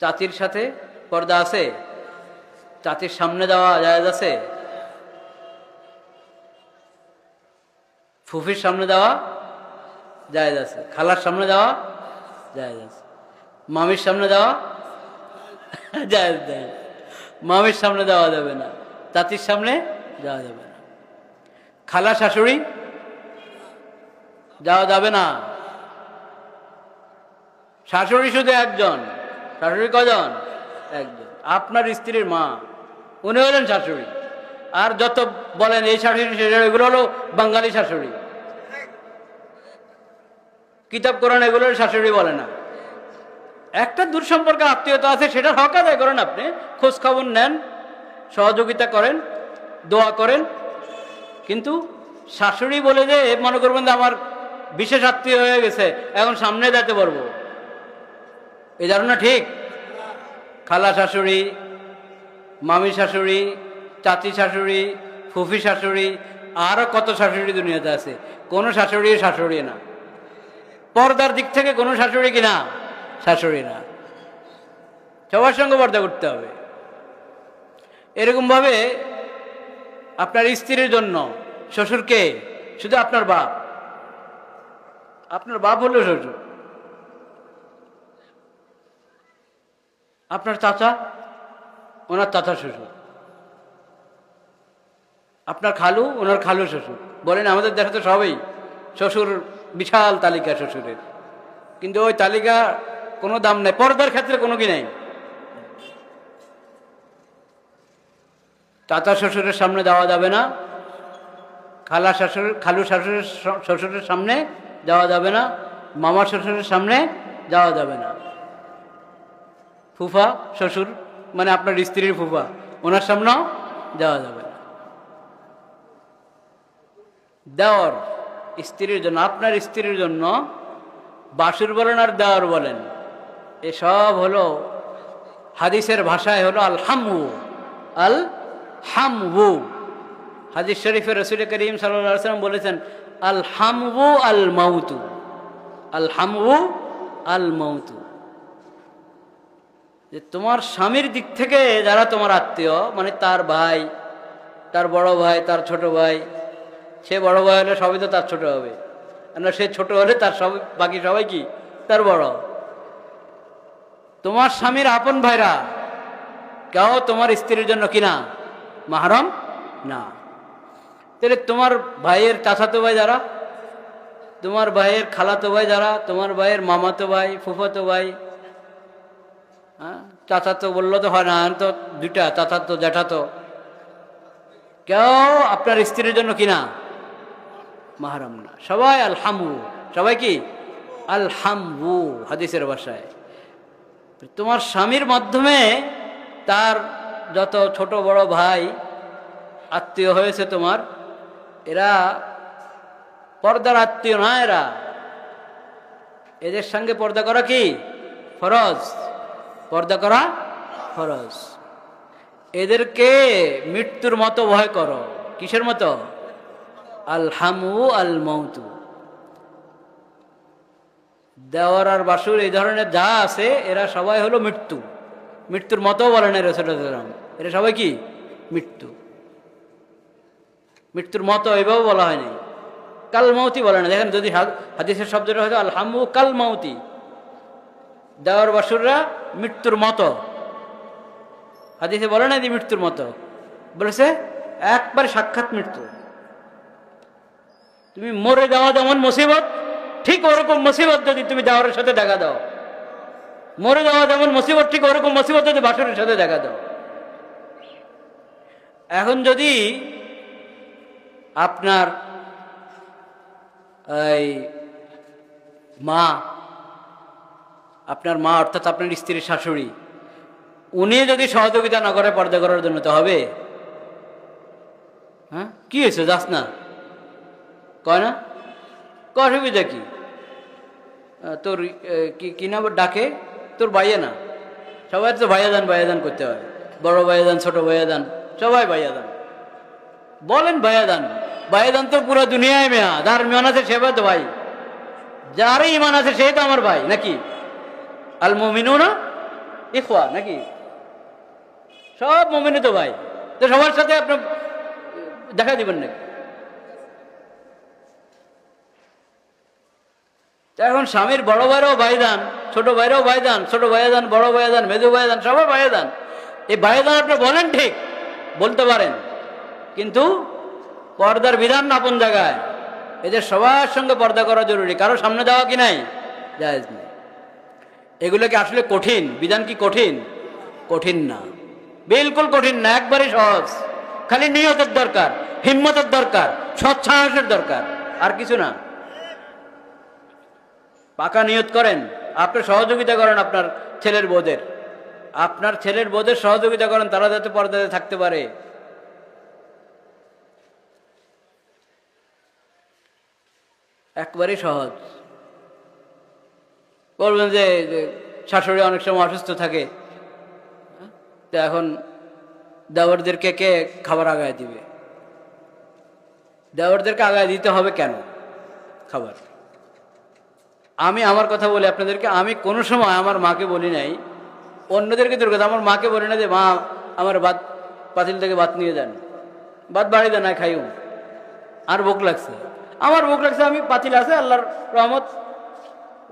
চাচির সাথে পর্দা আছে? চাচির সামনে দেওয়া জায়েজ আছে? ফুফির সামনে দেওয়া জায়েজ আছে। খালার সামনে দেওয়া জায়েজ আছে। মামির সামনে দেওয়া জায়েজ জায়েজ মামির সামনে দেওয়া যাবে না। চাচির সামনে যাওয়া যাবে না। খালা শাশুড়ি যাওয়া যাবে না। শাশুড়ি শুধু একজন। শাশুড়ি কজন? একজন। আপনার স্ত্রীর মা। উনি হলেন শাশুড়ি। আর যত বলেন এই শাশুড়ি এগুলো হলো বাঙালি শাশুড়ি। কিতাব, কোরআন এগুলোর শাশুড়ি বলে না। একটা দূর সম্পর্কে আত্মীয়তা আছে সেটার হক আদায় করেন আপনি। খোঁজ খবর নেন, সহযোগিতা করেন, দোয়া করেন। কিন্তু শাশুড়ি বলে যে মনে করবেন যে, আমার বিশেষ আত্মীয় হয়ে গেছে, এখন সামনে যেতে পারব। এই ধারণা ঠিক? খালা শাশুড়ি, মামি শাশুড়ি, চাচি শাশুড়ি, ফুফি শাশুড়ি আরও কত শাশুড়ি দুনিয়াতে আছে? কোনো শাশুড়ি শাশুড়ি না। পর্দার দিক থেকে কোনো শাশুড়ি কি না শাশুড়ি না। সবার সঙ্গে পর্দা করতে হবে। এরকমভাবে আপনার স্ত্রীর জন্য, শ্বশুরকে, শুধু আপনার বাপ। আপনার বাপ হলো শ্বশুর। আপনার চাচা, ওনার চাচা শ্বশুর। আপনার খালু, ওনার খালু শ্বশুর। বলেন, আমাদের দেশে তো সবই শ্বশুর বিশাল তালিকা শ্বশুরের। কিন্তু ওই তালিকা কোনো দাম নেই, পর্দার ক্ষেত্রে কোনো কি নেই। চাচা শ্বশুরের সামনে দেওয়া যাবে না, খালা শাশুর খালু শাশুড়ের শ্বশুরের সামনে যাওয়া যাবে না, মামা শ্বশুরের সামনে যাওয়া যাবে না। ফুফা, শ্বশুর মানে আপনার স্ত্রীর ফুফা, ওনার সামনেও যাওয়া যাবে না। দেওয়ার স্ত্রীর জন্য, আপনার স্ত্রীর জন্য বাসুর বলেন আর দেওয়ার বলেন এসব হলো হাদিসের ভাষায় হলো আল হামু আল হামু হাদিস শরীফের রসুল করিম সাল্লাম বলেছেন আল হামু আল মাউতু আল হামু আল মাউতু যে তোমার স্বামীর দিক থেকে যারা তোমার আত্মীয় মানে তার ভাই, তার বড় ভাই, তার ছোট ভাই, সে বড় ভাই হলে সবই তো তার ছোট হবে। না, সে ছোট হলে তার সব, বাকি সবাই কি? তার বড়। তোমার স্বামীর আপন ভাইরা, কেউ তোমার স্ত্রীর জন্য কিনা মাহারম না। তাহলে তোমার ভাইয়ের চাচাতো ভাই যারা, তোমার ভাইয়ের খালাতো ভাই যারা, তোমার ভাইয়ের মামাতো ভাই, ফুফাতো ভাই হ্যাঁ? চাচাতো বলল তো, হয় না তো দুইটা চাচাতো জ্যাঠাতো কেউ আপনার স্ত্রীর জন্য কিনা? মাহারাম না। সবাই আলহামু। সবাই কি? আলহামু, হাদিসের ভাষায়। তোমার স্বামীর মাধ্যমে তার যত ছোট বড় ভাই আত্মীয় হয়েছে তোমার, এরা পর্দার আত্মীয় না এরা? এদের সঙ্গে পর্দা করা কি? ফরজ। পর্দা করা ফরজ। এদেরকে মৃত্যুর মতো ভয় করো। কিসের মতো? আল হামু আল মৌতু দেওয়ার আর বাসুর এই ধরনের যা আছে, এরা সবাই হলো মৃত্যু। মৃত্যুর মতো বলে না রসুলাম এরা সবাই কি? মৃত্যু। মৃত্যুর মতো এইভাবে বলা হয়নি কাল মাউতি বলে না দেখেন যদি হাদ- হাদিসের শব্দটা হয়তো আল হামু কাল মাউতি দেওয়ার বাসুররা মৃত্যুর মতো। হাদিসে বলে না যে মৃত্যুর মতো। বলেছে, একবার সাক্ষাৎ মৃত্যু। তুমি মরে যাওয়া যেমন মুসিবত, ঠিক ওরকম মুসিবত যদি তুমি দেওয়ারের সাথে দেখা দাও। মরে যাওয়া যেমন মুসিবত, ঠিক ওরকম মুসিবত যদি বাসরের সাথে দেখা দাও। এখন যদি আপনার এই মা আপনার মা অর্থাৎ আপনার স্ত্রীর শাশুড়ি, উনি যদি সহযোগিতা না করে পর্দা করার জন্য, তো হবে? হ্যাঁ? কি হয়েছে? যাস না। কয় না? অসুবিধা কি? তোর কি নাম ডাকে? তোর ভাইয়া না? সবাই তো ভাইয়াদান ভাইয়াদান করতে হয়। বড় ভাইয়াদান, ছোট ভাইয়াদান, সবাই ভাইয়াদান। বলেন ভাইয়াদান। ভাইয়াদান তো পুরো দুনিয়ায় মেয়া। যার ইমান আছে সে ভাই। যারই ইমান আছে সে তো আমার ভাই, নাকি? আল মুমিনু না ইখওয়া, নাকি? সব মমিনে তো ভাই। তো সবার সাথে আপনার দেখা দিবেন নাকি? এখন স্বামীর বড় ভাইরাও ভাইদান ছোট ভাইরাও ভাইদান ছোট ভাইদান বড় ভাইদান মেজু ভাইদান সবাই ভাইদান এই ভাইদান আপনি বলেন ঠিক, বলতে পারেন। কিন্তু পর্দার বিধান না আপন জায়গায়। এদের সবার সঙ্গে পর্দা করা জরুরি। কারও সামনে যাওয়া কি নাই? জায়েজ নেই। এগুলো কি আসলে কঠিন, বিধান কি কঠিন? কঠিন না। বিলকুল কঠিন না একবারে সহজ। খালি নিয়তের দরকার, হিম্মতের দরকার সৎসাহসের দরকার, আর কিছু না। পাকা নিয়ত করেন, আপনি সহযোগিতা করেন আপনার ছেলের বোধের। আপনার ছেলের বোধের সহযোগিতা করেন, তারা যাতে পর্দাতে থাকতে পারে। একবারই সহজ। বলবেন যে শাশুড়ি অনেক সময় অসুস্থ থাকে। তো এখন দেওয়ারদেরকে কে খাবার আগায় দিবে? দেওয়ারদেরকে আগায় দিতে হবে কেন খাবার? আমি আমার কথা বলি আপনাদেরকে, আমি কোনো সময় আমার মাকে বলি নাই। অন্যদেরকে দূর কথা, আমার মাকে বলি না যে, মা, আমার ভাত পাতিল থেকে ভাত নিয়ে যান। ভাত বাড়ি দেন না খাইও আর ভোক লাগছে। আমার ভোক লাগছে, আমি পাতিল আছে, আল্লাহর রহমত।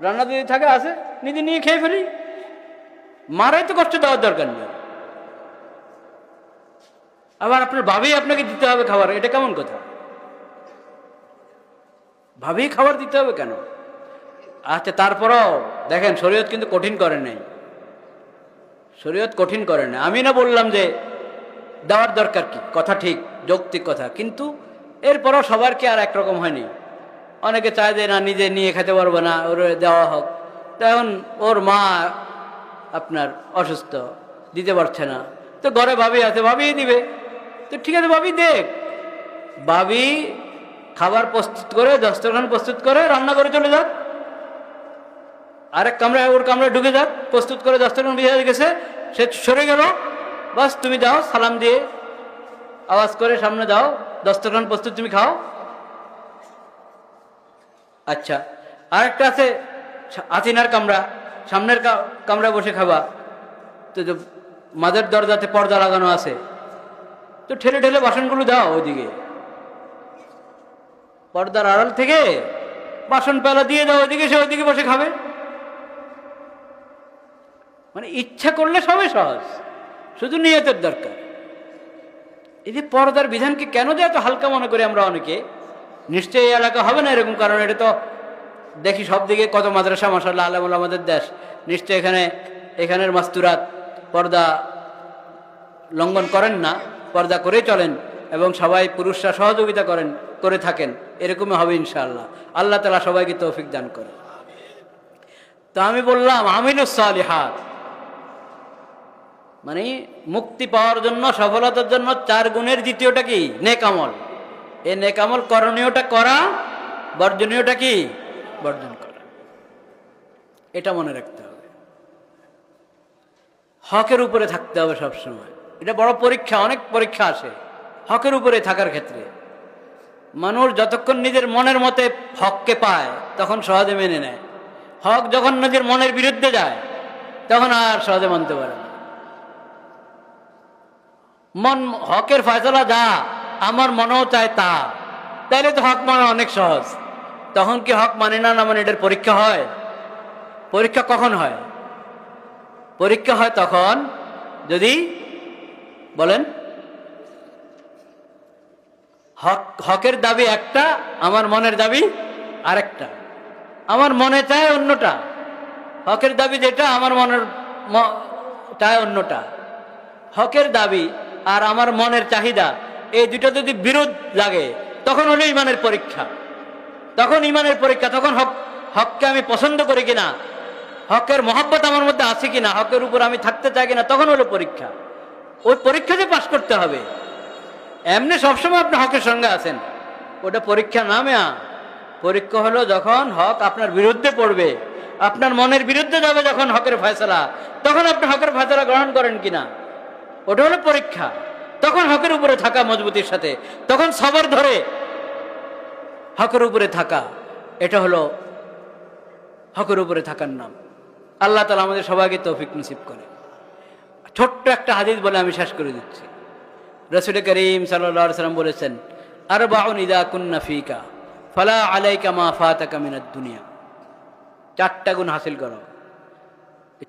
রান্না যদি থাকে, আছে, নিজে নিয়ে খেয়ে ফেলি। মারাই তো কষ্ট দেওয়ার দরকার নেই। আবার আপনার ভাবেই আপনাকে দিতে হবে খাবার, এটা কেমন কথা? ভাবেই খাবার দিতে হবে কেন? আচ্ছা তারপরও দেখেন, শরীয়ত কিন্তু কঠিন করে নাই। শরীয়ত কঠিন করে না আমি না বললাম যে দেওয়ার দরকার কি? কথা ঠিক, যৌক্তিক কথা। কিন্তু এরপরও সবার কি আর একরকম হয়নি? অনেকে চায় যে, না, নিজে নিয়ে খেতে পারব না, ওর দেওয়া হোক। তখন ওর মা আপনার অসুস্থ, দিতে পারছে না। তো ঘরে ভাবি আছে ভাবিই দিবে। তো ঠিক আছে, ভাবি দেখ। ভাবি খাবার প্রস্তুত করে, দস্তরখান প্রস্তুত করে, রান্না করে চলে যাক। আরেক কামরায়, ওর কামরায় ঢুকে যাক, প্রস্তুত করে দস্তরখান বিজয় গেছে, সে সরে গেল। বাস, তুমি যাও, সালাম দিয়ে আওয়াজ করে সামনে দাও দস্তরখান প্রস্তুত তুমি খাও। আচ্ছা আরেকটা আছে আতিনার কামরা, সামনের কা- কামরায় বসে খাবা। তো মাদের দরজাতে পর্দা লাগানো আছে। তো ঠেলে ঠেলে বাসনগুলো দাও ওইদিকে। পর্দার আড়াল থেকে বাসন পেলা দিয়ে দাও, ওইদিকে সে ওইদিকে বসে খাবে। মানে ইচ্ছা করলে সবই সহজ, শুধু নিয়তের দরকার। এই যে পর্দার বিধানকে কেন যে এত হালকা মনে করি আমরা অনেকে? নিশ্চয়ই এলাকা হবে না এরকম, কারণ এটা তো দেখি সব দিকে কত মাদ্রাসা মাসাল্লাহ আলমুল আমাদের দেশ। নিশ্চয় এখানে, এখানের মাস্তুরাত পর্দা লঙ্ঘন করেন না, পর্দা করে চলেন এবং সবাই পুরুষরা সহযোগিতা করেন, করে থাকেন, এরকমই হবে ইনশাআল্লাহ। আল্লাহ তালা সবাইকে তৌফিক দান করে তো আমি বললাম, আমিনুস সালিহাত। মানে মুক্তি পাওয়ার জন্য, সফলতার জন্য চার গুণের দ্বিতীয়টা কি? নেকামল এই নেকামল করণীয়টা করা, বর্জনীয়টা কি? বর্জন করা। এটা মনে রাখতে হবে। হকের উপরে থাকতে হবে সব সময় এটা বড় পরীক্ষা, অনেক পরীক্ষা আসে। হকের উপরে থাকার ক্ষেত্রে। মানুষ যতক্ষণ নিজের মনের মতে হককে পায়, তখন সহজে মেনে নেয়। হক যখন নিজের মনের বিরুদ্ধে যায়, তখন আর সহজে মানতে পারে না। মন, হকের ফয়সলা যা আমার মনেও চায় তা। তাইলে তো হক মানা অনেক সহজ। তখন কি হক মানে না না মানে এটার পরীক্ষা হয়? পরীক্ষা কখন হয়? পরীক্ষা হয় তখন যদি, বলেন, হক, হকের দাবি একটা, আমার মনের দাবি আরেকটা। আমার মনে চায় অন্যটা। হকের দাবি যেটা, আমার মনের চায় অন্যটা। হকের দাবি আর আমার মনের চাহিদা এই দুটো যদি বিরোধ লাগে, তখন হলো ইমানের পরীক্ষা। তখন ইমানের পরীক্ষা, তখন হক, হককে আমি পছন্দ করি কিনা, হকের মহাব্বত আমার মধ্যে আছে কিনা, হকের উপর আমি থাকতে চাই কিনা, তখন হলো পরীক্ষা। ওই পরীক্ষাতে পাশ করতে হবে, এমনি সবসময় আপনি হকের সঙ্গে আছেন। ওটা পরীক্ষা না মেয়া পরীক্ষা হলো যখন হক আপনার বিরুদ্ধে পড়বে, আপনার মনের বিরুদ্ধে যাবে যখন হকের ফয়সলা, তখন আপনি হকের ফয়সলা গ্রহণ করেন কিনা। ওটা হলো পরীক্ষা। তখন হকের উপরে থাকা মজবুতির সাথে, তখন সবর ধরে হকের উপরে থাকা, এটা হলো হকের উপরে থাকার নাম। আল্লাহ তালা আমাদের সবাইকে তৌফিক নসিব করে। ছোট্ট একটা হাদিস বলে আমি শেষ করে দিচ্ছি। রসুল করিম সাল্লা সাল্লাম বলেছেন আর বাউন ইদা কুন্না ফিকা, ফলা আলাইকা মা ফাতাকা মিনাদ দুনিয়া। চারটা গুণ হাসিল করো।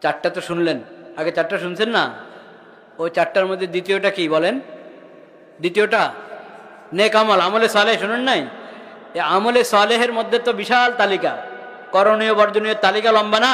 চারটা তো শুনলেন। আগে চারটা শুনছেন না? ওই চারটার মধ্যে দ্বিতীয়টা কি বলেন? দ্বিতীয়টা? নেক আমল, আমলে সালেহ, শুনুন নাই? আমলে সালেহের মধ্যে তো বিশাল তালিকা। করণীয়, বর্জনীয় তালিকা লম্বা না?